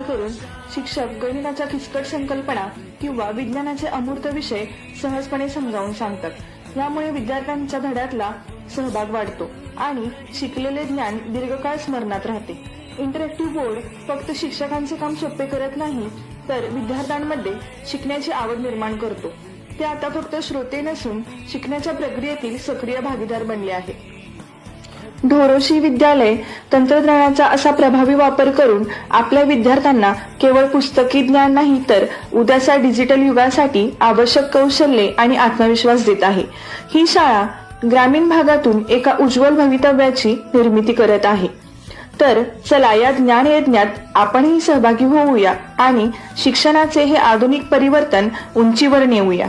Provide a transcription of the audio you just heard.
करून शिक्षक गणिताच्या किचकट संकल्पना किंवा विज्ञानाचे अमूर्त विषय सहजपणे समजावून सांगतात. यामुळे विद्यार्थ्यांच्या धड्यातला सहभाग वाढतो आणि शिकलेले ज्ञान दीर्घकाळ स्मरणात राहते. इंटरॅक्टिव्ह बोर्ड फक्त शिक्षकांचे काम सोपे करत नाही तर विद्यार्थ्यांमध्ये शिकण्याची आवड निर्माण करतो. ते आता फक्त श्रोते नसून शिकण्याच्या प्रक्रियेतील सक्रिय भागीदार बनले आहे ढोरोशी विद्यालय तंत्रज्ञानाचा असा प्रभावी वापर करून आपल्या विद्यार्थ्यांना केवळ पुस्तकी ज्ञान नाही तर उद्याच्या डिजिटल युगासाठी आवश्यक कौशल्ये आणि आत्मविश्वास देत आहे. ही शाळा ग्रामीण भागातून एका उज्ज्वल भवितव्याची निर्मिती करत आहे. तर चला या ज्ञान यज्ञात आपणही सहभागी होऊया आणि शिक्षणाचे हे आधुनिक परिवर्तन उंचीवर नेऊया.